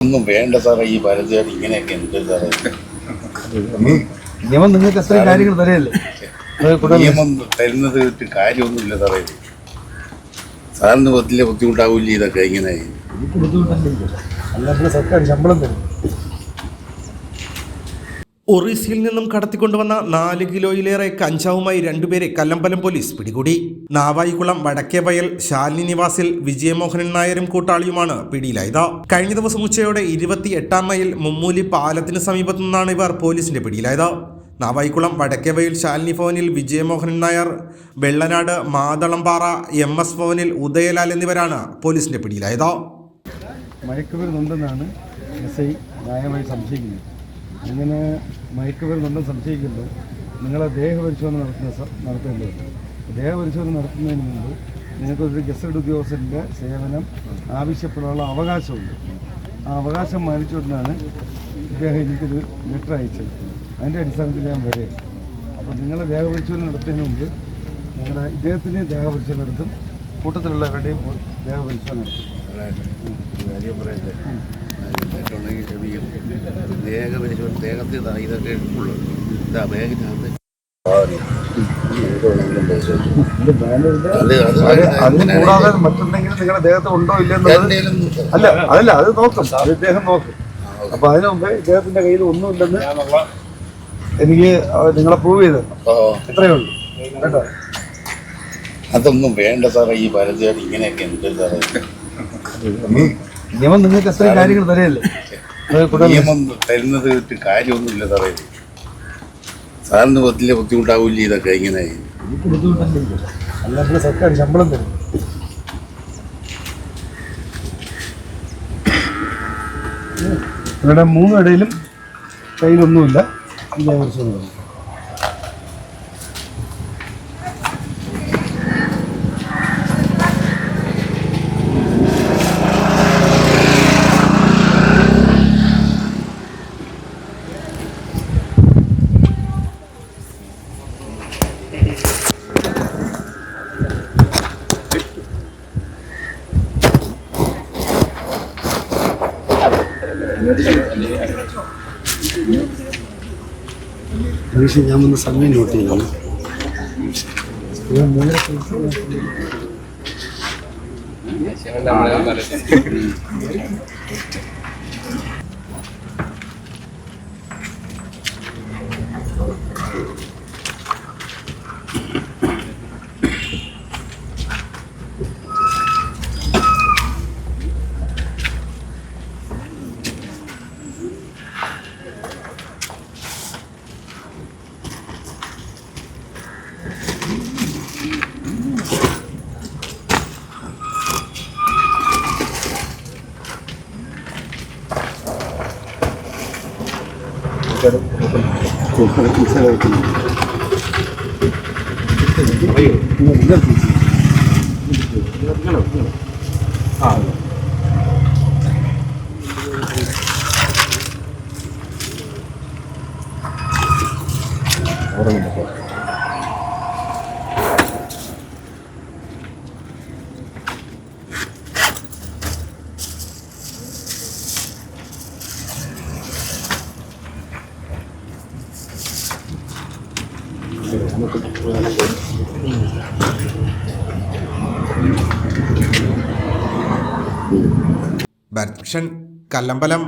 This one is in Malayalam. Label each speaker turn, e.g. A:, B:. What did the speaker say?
A: ഒന്നും വേണ്ട സാറേ ഈ പരസ്യമായിട്ട് ഇങ്ങനെയൊക്കെ എന്ത് സാറേ.
B: നിയമം നിങ്ങൾക്ക് അത്രയും കാര്യങ്ങൾ തരല്ലേ?
A: നിയമം തരുന്നത് കാര്യമൊന്നുമില്ല സാറേ. സാറിന് വലിയ ബുദ്ധിമുട്ടാവില്ല ഇതൊക്കെ ഇങ്ങനെ.
B: അല്ലാതെ സർക്കാർ ശമ്പളം തരും.
C: ഒറീസയിൽ നിന്നും കടത്തിക്കൊണ്ടുവന്ന നാല് കിലോയിലേറെ കഞ്ചാവുമായി രണ്ടുപേരെ കല്ലമ്പലം പോലീസ് പിടികൂടി. നാവായിക്കുളം വടക്കേവയൽ ശാലിനി നിവാസിൽ വിജയമോഹനൻ നായരും കൂട്ടാളിയുമാണ് പിടിയിലായത്. കഴിഞ്ഞ ദിവസം ഉച്ചയോടെ ഇരുപത്തി എട്ടാം മൈൽ മുമ്മൂലി പാലത്തിന് സമീപത്തു നിന്നാണ് ഇവർ പോലീസിന്റെ പിടിയിലായത്. നാവായിക്കുളം വടക്കേവയൽ ശാലിനി ഭവനിൽ വിജയമോഹനൻ നായർ വെള്ളനാട് മാതളംപാറ എം എസ് ഭവനിൽ ഉദയലാൽ എന്നിവരാണ് പോലീസിന്റെ പിടിയിലായത്.
B: മയക്കുമരുന്നുണ്ടെന്നാണ് എസ് ഐ ന്യായമായി സംശയിക്കുന്നത്. അങ്ങനെ മയക്കുമരുന്നുണ്ടെന്ന് സംശയിക്കുമ്പോൾ നിങ്ങളെ ദേഹപരിശോധന നടത്തുന്ന നടത്തേണ്ടതുണ്ട്. ദേഹപരിശോധന നടത്തുന്നതിന് മുമ്പ് നിങ്ങൾക്കൊരു ഗസറ്റ് ഉദ്യോഗസ്ഥന്റെ സേവനം ആവശ്യപ്പെടാനുള്ള അവകാശമുണ്ട്. ആ അവകാശം മാനിച്ചുകൊണ്ടാണ് ഇദ്ദേഹം എനിക്കൊരു ലെറ്റർ അയച്ചത്. അതിന്റെ അടിസ്ഥാനത്തിൽ ഞാൻ വരെ അപ്പോൾ നിങ്ങളെ ദേഹപരിശോധന നടത്തുന്നതിന് മുമ്പ് നിങ്ങളുടെ ഇദ്ദേഹത്തിന് ദേഹപരിശോധന നടത്തും. കൂട്ടത്തിലുള്ളവരുടെയും ദേഹപരിശോധന നടത്തും.
A: കാര്യം പറയട്ടെ? പരിശോധന ദേഹത്തിൽ ഇതാ ഇതൊക്കെ ഉള്ളത് ഇതാ
B: കൂടാതെ മറ്റെന്തെങ്കിലും നിങ്ങളുടെ ദേഹത്ത് ഉണ്ടോ ഇല്ലെന്നുള്ളത്
A: എന്തേലും
B: അല്ല അതല്ല അത് നോക്കും. അത് ഇദ്ദേഹം നോക്കും. അപ്പൊ അതിനു മുമ്പേ ഇദ്ദേഹത്തിന്റെ കയ്യിൽ ഒന്നുമില്ലെന്ന് എനിക്ക് നിങ്ങളെ പ്രൂവ് ചെയ്ത് ഇത്രയേ ഉള്ളൂ. കേട്ടോ?
A: അതൊന്നും വേണ്ട സാറേ ഈ പരസ്യമായിട്ട് ഇങ്ങനെയൊക്കെ എന്ത് സാറേ.
B: നിയമം നിങ്ങൾക്ക് എത്രയും കാര്യങ്ങൾ തരെയല്ലേ?
A: നിയമം തരുന്നത് കാര്യമൊന്നുമില്ല സാറേ. സാറിന് വലിയ ബുദ്ധിമുട്ടാവില്ല ഇതൊക്കെ ഇങ്ങനെ.
B: സർക്കാർ ശമ്പളം തരും. ഇവിടെ മൂന്നിടയിലും കയ്യിലൊന്നുമില്ല. ഇതേക്കുറിച്ച്
D: മനുഷ്യൻ ഞാൻ വന്ന് സമയം നോട്ട് ചെയ്യണം
C: ആൾക്കാർ ഉത്സവമായിട്ടുണ്ട് ആ ഓർമ്മ ഭരത് കല്ലമ്പലം